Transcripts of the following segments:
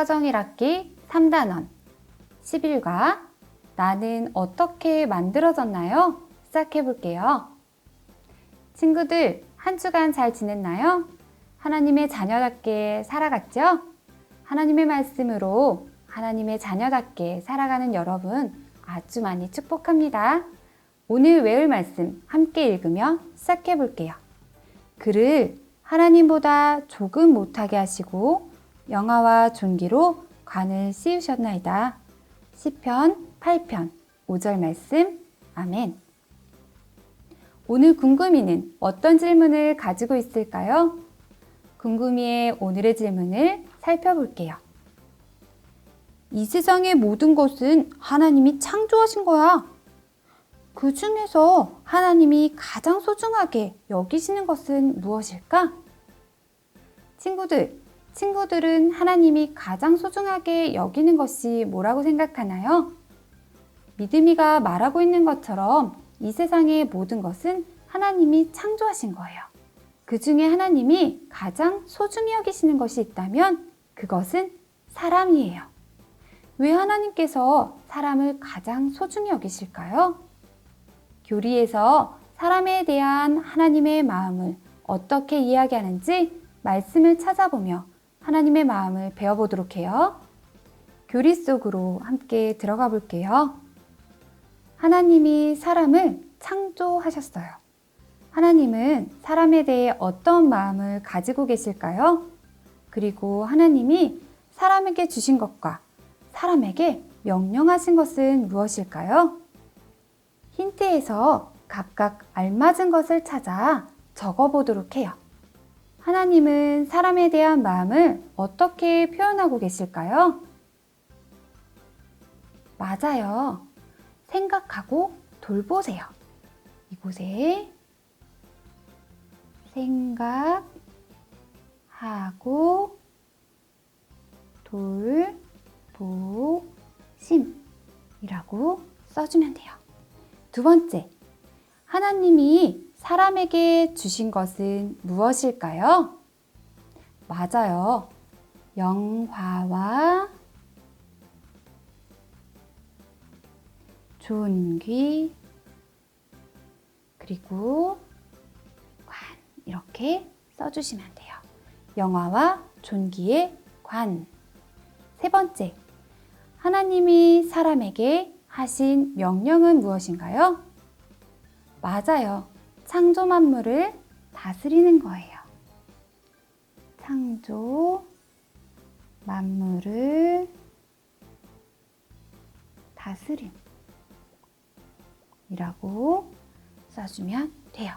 서정 1학기 3단원 11과 나는 어떻게 만들어졌나요? 시작해 볼게요. 친구들, 한 주간 잘 지냈나요? 하나님의 자녀답게 살아갔죠? 하나님의 말씀으로 하나님의 자녀답게 살아가는 여러분 아주 많이 축복합니다. 오늘 외울 말씀 함께 읽으며 시작해 볼게요. 그를 하나님보다 조금 못하게 하시고 영화와 존귀로 관을 씌우셨나이다. 시편 8편 5절 말씀 아멘. 오늘 궁금이는 어떤 질문을 가지고 있을까요? 궁금이의 오늘의 질문을 살펴볼게요. 이 세상의 모든 것은 하나님이 창조하신 거야. 그 중에서 하나님이 가장 소중하게 여기시는 것은 무엇일까? 친구들, 친구들은 하나님이 가장 소중하게 여기는 것이 뭐라고 생각하나요? 믿음이가 말하고 있는 것처럼 이 세상의 모든 것은 하나님이 창조하신 거예요. 그 중에 하나님이 가장 소중히 여기시는 것이 있다면 그것은 사람이에요. 왜 하나님께서 사람을 가장 소중히 여기실까요? 교리에서 사람에 대한 하나님의 마음을 어떻게 이야기하는지 말씀을 찾아보며 하나님의 마음을 배워보도록 해요. 교리 속으로 함께 들어가 볼게요. 하나님이 사람을 창조하셨어요. 하나님은 사람에 대해 어떤 마음을 가지고 계실까요? 그리고 하나님이 사람에게 주신 것과 사람에게 명령하신 것은 무엇일까요? 힌트에서 각각 알맞은 것을 찾아 적어보도록 해요. 하나님은 사람에 대한 마음을 어떻게 표현하고 계실까요? 맞아요. 생각하고 돌보세요. 이곳에 생각하고 돌보심이라고 써주면 돼요. 두 번째, 하나님이 사람에게 주신 것은 무엇일까요? 맞아요. 영화와 존귀 그리고 관 이렇게 써주시면 돼요. 영화와 존귀의 관. 세 번째, 하나님이 사람에게 하신 명령은 무엇인가요? 맞아요. 창조 만물을 다스리는 거예요. 창조 만물을 다스림. 이라고 써주면 돼요.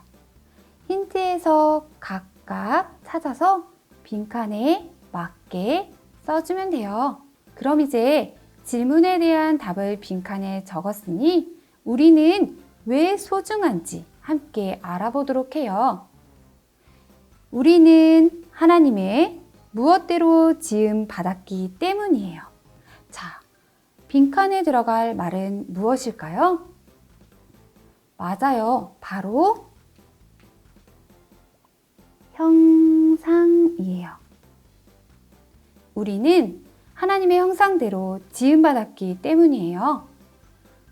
힌트에서 각각 찾아서 빈칸에 맞게 써주면 돼요. 그럼 이제 질문에 대한 답을 빈칸에 적었으니 우리는 왜 소중한지 함께 알아보도록 해요. 우리는 하나님의 무엇대로 지음 받았기 때문이에요. 자, 빈칸에 들어갈 말은 무엇일까요? 맞아요. 바로 형상이에요. 우리는 하나님의 형상대로 지음받았기 때문이에요.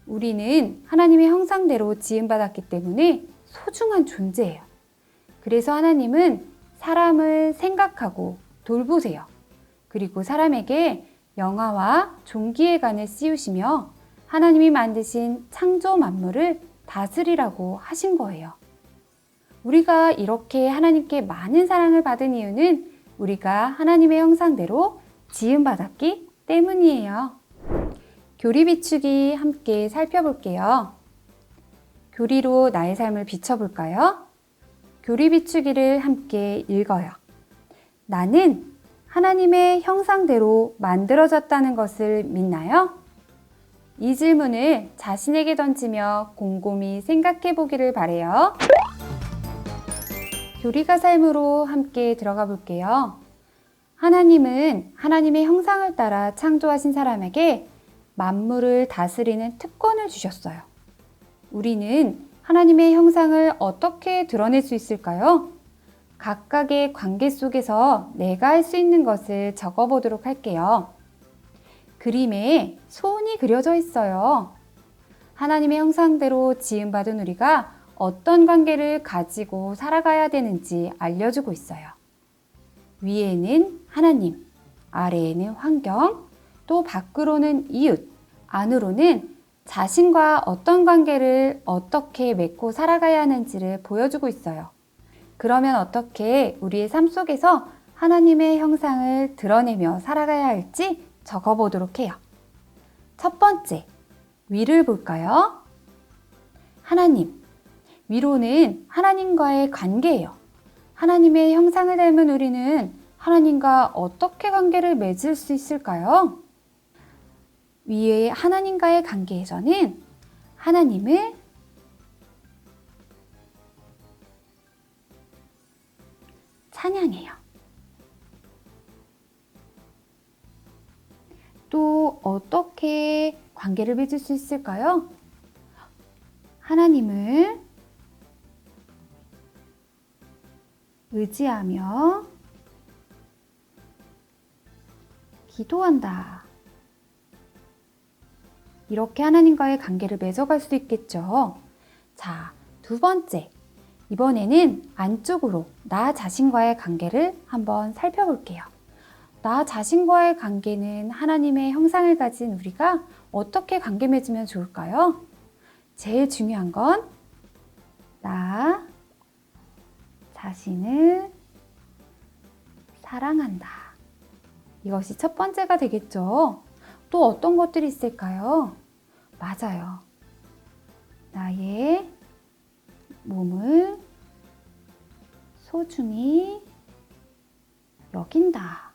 우리는 하나님의 형상대로 지음받았기 때문에 소중한 존재예요. 그래서 하나님은 사람을 생각하고 돌보세요. 그리고 사람에게 영화와 종기의 간을 씌우시며 하나님이 만드신 창조 만물을 다스리라고 하신 거예요. 우리가 이렇게 하나님께 많은 사랑을 받은 이유는 우리가 하나님의 형상대로 지음받았기 때문이에요. 교리 비추기 함께 살펴볼게요. 교리로 나의 삶을 비춰볼까요? 교리 비추기를 함께 읽어요. 나는 하나님의 형상대로 만들어졌다는 것을 믿나요? 이 질문을 자신에게 던지며 곰곰이 생각해 보기를 바래요. 교리가 삶으로 함께 들어가 볼게요. 하나님은 하나님의 형상을 따라 창조하신 사람에게 만물을 다스리는 특권을 주셨어요. 우리는 하나님의 형상을 어떻게 드러낼 수 있을까요? 각각의 관계 속에서 내가 할 수 있는 것을 적어보도록 할게요. 그림에 손이 그려져 있어요. 하나님의 형상대로 지음받은 우리가 어떤 관계를 가지고 살아가야 되는지 알려주고 있어요. 위에는 하나님, 아래에는 환경, 또 밖으로는 이웃, 안으로는 자신과 어떤 관계를 어떻게 맺고 살아가야 하는지를 보여주고 있어요. 그러면 어떻게 우리의 삶 속에서 하나님의 형상을 드러내며 살아가야 할지 적어보도록 해요. 첫 번째, 위를 볼까요? 하나님. 위로는 하나님과의 관계예요. 하나님의 형상을 닮은 우리는 하나님과 어떻게 관계를 맺을 수 있을까요? 위에 하나님과의 관계에서는 하나님을 찬양해요. 또 어떻게 관계를 맺을 수 있을까요? 하나님을 의지하며 기도한다. 이렇게 하나님과의 관계를 맺어갈 수 있겠죠. 자, 두 번째. 이번에는 안쪽으로 나 자신과의 관계를 한번 살펴볼게요. 나 자신과의 관계는 하나님의 형상을 가진 우리가 어떻게 관계 맺으면 좋을까요? 제일 중요한 건 나 자신을 사랑한다. 이것이 첫 번째가 되겠죠. 또 어떤 것들이 있을까요? 맞아요. 나의 몸을 소중히 여긴다.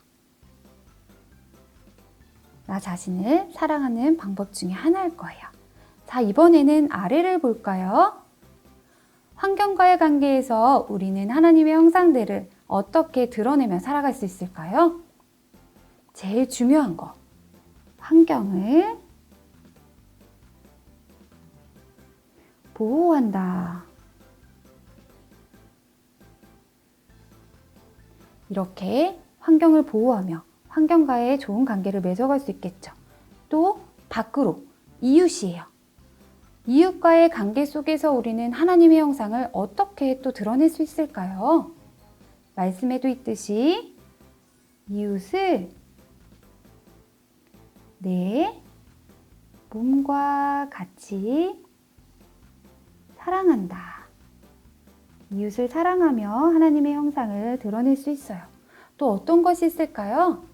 나 자신을 사랑하는 방법 중에 하나일 거예요. 자, 이번에는 아래를 볼까요? 환경과의 관계에서 우리는 하나님의 형상들을 어떻게 드러내며 살아갈 수 있을까요? 제일 중요한 거. 환경을 보호한다. 이렇게 환경을 보호하며 환경과의 좋은 관계를 맺어갈 수 있겠죠. 또 밖으로 이웃이에요. 이웃과의 관계 속에서 우리는 하나님의 형상을 어떻게 또 드러낼 수 있을까요? 말씀에도 있듯이 이웃을 내 몸과 같이 사랑한다. 이웃을 사랑하며 하나님의 형상을 드러낼 수 있어요. 또 어떤 것이 있을까요?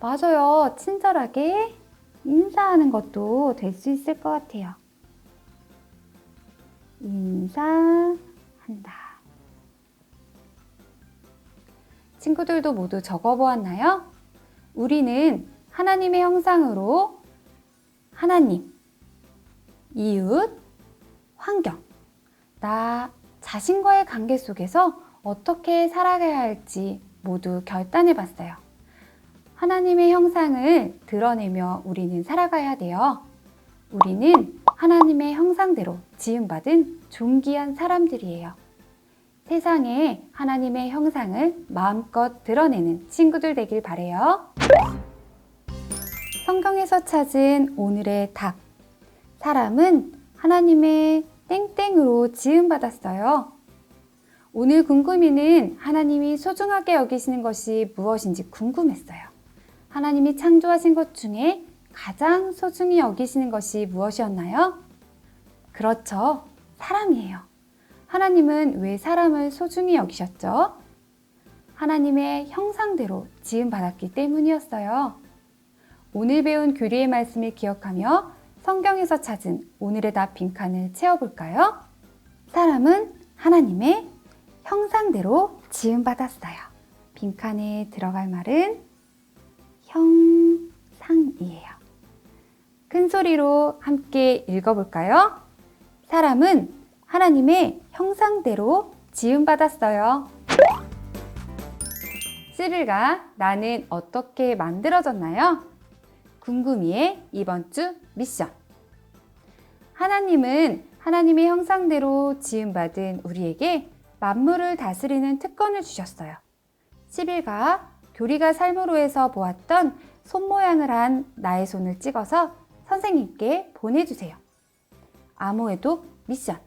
맞아요. 친절하게 인사하는 것도 될 수 있을 것 같아요. 인사한다. 친구들도 모두 적어보았나요? 우리는 하나님의 형상으로 하나님, 이웃, 환경, 나 자신과의 관계 속에서 어떻게 살아가야 할지 모두 결단해 봤어요. 하나님의 형상을 드러내며 우리는 살아가야 돼요. 우리는 하나님의 형상대로 지음받은 존귀한 사람들이에요. 세상에 하나님의 형상을 마음껏 드러내는 친구들 되길 바래요. 성경에서 찾은 오늘의 답. 사람은 하나님의 땡땡으로 지음받았어요. 오늘 궁금이는 하나님이 소중하게 여기시는 것이 무엇인지 궁금했어요. 하나님이 창조하신 것 중에 가장 소중히 여기시는 것이 무엇이었나요? 그렇죠. 사람이에요. 하나님은 왜 사람을 소중히 여기셨죠? 하나님의 형상대로 지음받았기 때문이었어요. 오늘 배운 교리의 말씀을 기억하며 성경에서 찾은 오늘의 답 빈칸을 채워볼까요? 사람은 하나님의 형상대로 지음받았어요. 빈칸에 들어갈 말은 형상이에요. 큰 소리로 함께 읽어볼까요? 사람은 하나님의 형상대로 지음받았어요. 시릴가 나는 어떻게 만들어졌나요? 궁금이의 이번 주 미션. 하나님은 하나님의 형상대로 지음받은 우리에게 만물을 다스리는 특권을 주셨어요. 11가 교리가 삶으로 해서 보았던 손 모양을 한 나의 손을 찍어서 선생님께 보내주세요. 암호해독 미션.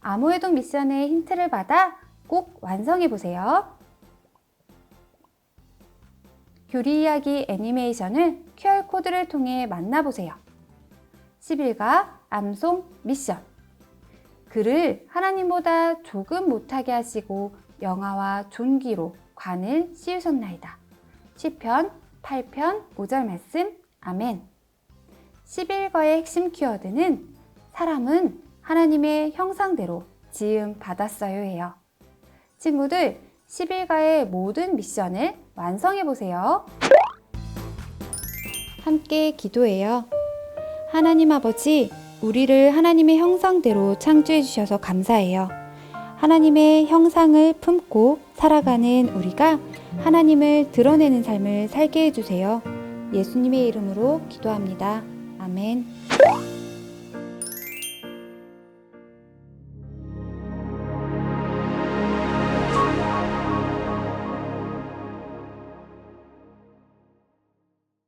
암호해독 미션의 힌트를 받아 꼭 완성해 보세요. 교리 이야기 애니메이션을 QR코드를 통해 만나보세요. 10일가 암송 미션. 그를 하나님보다 조금 못하게 하시고 영화와 존귀로 관을 씌우셨나이다. 시편 8편 5절 말씀 아멘. 11거의 핵심 키워드는 사람은 하나님의 형상대로 지음 받았어요 해요. 친구들 11가의 모든 미션을 완성해 보세요. 함께 기도해요. 하나님 아버지, 우리를 하나님의 형상대로 창조해 주셔서 감사해요. 하나님의 형상을 품고 살아가는 우리가 하나님을 드러내는 삶을 살게 해주세요. 예수님의 이름으로 기도합니다. 아멘.